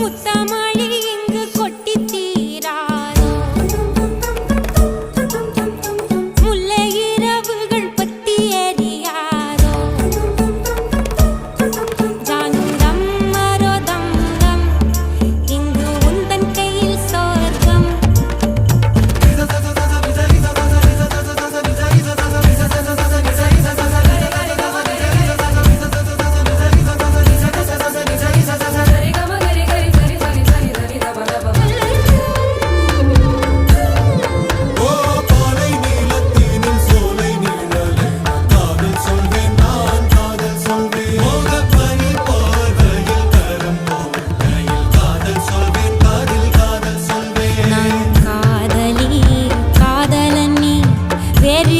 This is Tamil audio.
முத்தமா வேறு